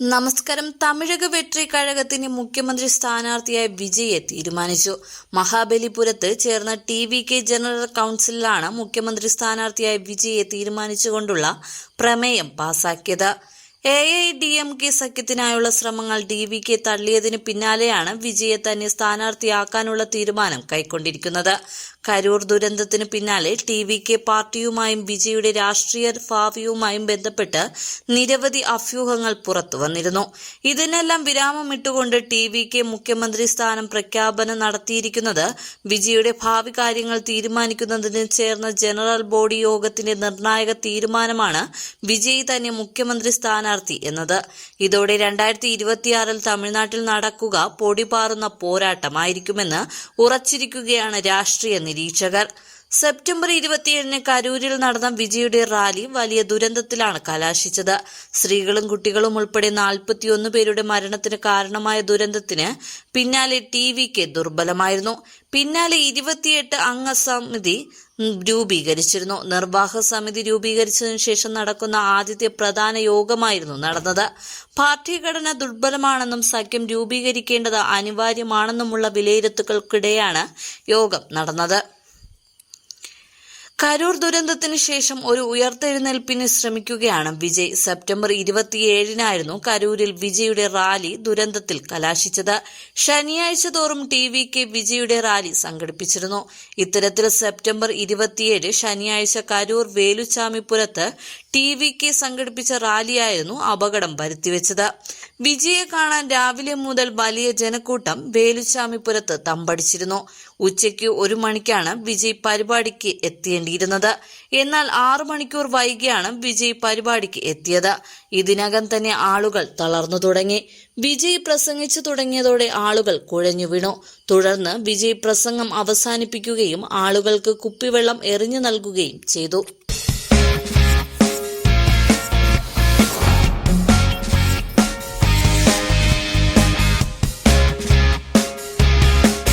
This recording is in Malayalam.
നമസ്കാരം. തമിഴക വെട്രി കഴകത്തിന് മുഖ്യമന്ത്രി സ്ഥാനാർത്ഥിയായ വിജയെ തീരുമാനിച്ചു. മഹാബലിപുരത്ത് ചേർന്ന ടി വി കെ ജനറൽ കൗൺസിലാണ് മുഖ്യമന്ത്രി സ്ഥാനാർത്ഥിയായ വിജയെ തീരുമാനിച്ചുകൊണ്ടുള്ള പ്രമേയം പാസാക്കിയത്. A I D M K സഖ്യത്തിനായുള്ള ശ്രമങ്ങൾ ഡി വി കെ തള്ളിയതിന് പിന്നാലെയാണ് വിജയെ തന്നെ സ്ഥാനാർത്ഥിയാക്കാനുള്ള തീരുമാനം കൈക്കൊണ്ടിരിക്കുന്നത്. കരൂർ ദുരന്തത്തിന് പിന്നാലെ ടി വി കെ പാർട്ടിയുമായും വിജയുടെ രാഷ്ട്രീയ ഭാവിയുമായും ബന്ധപ്പെട്ട് നിരവധി അഭ്യൂഹങ്ങൾ പുറത്തു വന്നിരുന്നു. ഇതിനെല്ലാം വിരാമമിട്ടുകൊണ്ട് ടി വി കെ മുഖ്യമന്ത്രി സ്ഥാനം പ്രഖ്യാപനം നടത്തിയിരിക്കുന്നത് വിജയുടെ ഭാവി കാര്യങ്ങൾ തീരുമാനിക്കുന്നതിന് ചേർന്ന ജനറൽ ബോഡി യോഗത്തിന്റെ നിർണായക തീരുമാനമാണ് വിജയ് തന്നെ മുഖ്യമന്ത്രി സ്ഥാനാർത്ഥി എന്നത്. ഇതോടെ രണ്ടായിരത്തി ഇരുപത്തിയാറിൽ തമിഴ്നാട്ടിൽ നടക്കുക പൊടിപാറുന്ന പോരാട്ടമായിരിക്കുമെന്ന് ഉറച്ചിരിക്കുകയാണ് രാഷ്ട്രീയ നിരീക്ഷകർ. സെപ്റ്റംബർ ഇരുപത്തിയേഴിന് കരൂരിൽ നടന്ന വിജയുടെ റാലി വലിയ ദുരന്തത്തിലാണ് കലാശിച്ചത്. സ്ത്രീകളും കുട്ടികളും ഉൾപ്പെടെ നാൽപ്പത്തിയൊന്ന് പേരുടെ മരണത്തിന് കാരണമായ ദുരന്തത്തിന് പിന്നാലെ ടി വിക്ക് ദുർബലമായിരുന്നു. പിന്നാലെ ഇരുപത്തിയെട്ട് അംഗ സമിതി രൂപീകരിച്ചിരുന്നു. നിർവാഹ സമിതി രൂപീകരിച്ചതിനു ശേഷം നടക്കുന്ന ആദ്യത്തെ പ്രധാന യോഗമായിരുന്നു നടന്നത്. പാർട്ടി ഘടന ദുർബലമാണെന്നും സഖ്യം രൂപീകരിക്കേണ്ടത് അനിവാര്യമാണെന്നുമുള്ള വിലയിരുത്തുകൾക്കിടെയാണ് യോഗം നടന്നത്. കരൂർ ദുരന്തത്തിന് ശേഷം ഒരു ഉയർത്തെഴുന്നേൽപ്പിന് ശ്രമിക്കുകയാണ് വിജയ്. സെപ്റ്റംബർ ഇരുപത്തിയേഴിനായിരുന്നു കരൂരിൽ വിജയുടെ റാലി ദുരന്തത്തിൽ കലാശിച്ചത്. ശനിയാഴ്ച തോറും ടി വി കെ വിജയുടെ റാലി സംഘടിപ്പിച്ചിരുന്നു. ഇത്തരത്തിൽ സെപ്റ്റംബർ ഇരുപത്തിയേഴ് ശനിയാഴ്ച കരൂർ വേലുച്ചാമിപ്പുരത്ത് ടി വി കെ സംഘടിപ്പിച്ച റാലിയായിരുന്നു അപകടം വരുത്തിവെച്ചത്. വിജയെ കാണാൻ രാവിലെ മുതൽ വലിയ ജനക്കൂട്ടം വേലുച്ചാമിപ്പുരത്ത് തമ്പടിച്ചിരുന്നു. ഉച്ചയ്ക്ക് ഒരു മണിക്കാണ് വിജയ് പരിപാടിക്ക് എത്തേണ്ടിയിരുന്നത് എന്നാൽ ആറു മണിക്കൂർ വൈകിയാണ് വിജയ് പരിപാടിക്ക് എത്തിയത്. ഇതിനകം തന്നെ ആളുകൾ തളർന്നു തുടങ്ങി. വിജയ് പ്രസംഗിച്ചു തുടങ്ങിയതോടെ ആളുകൾ കുഴഞ്ഞു വീണു. തുടർന്ന് വിജയ് പ്രസംഗം അവസാനിപ്പിക്കുകയും ആളുകൾക്ക് കുപ്പിവെള്ളം എറിഞ്ഞു നൽകുകയും ചെയ്തു.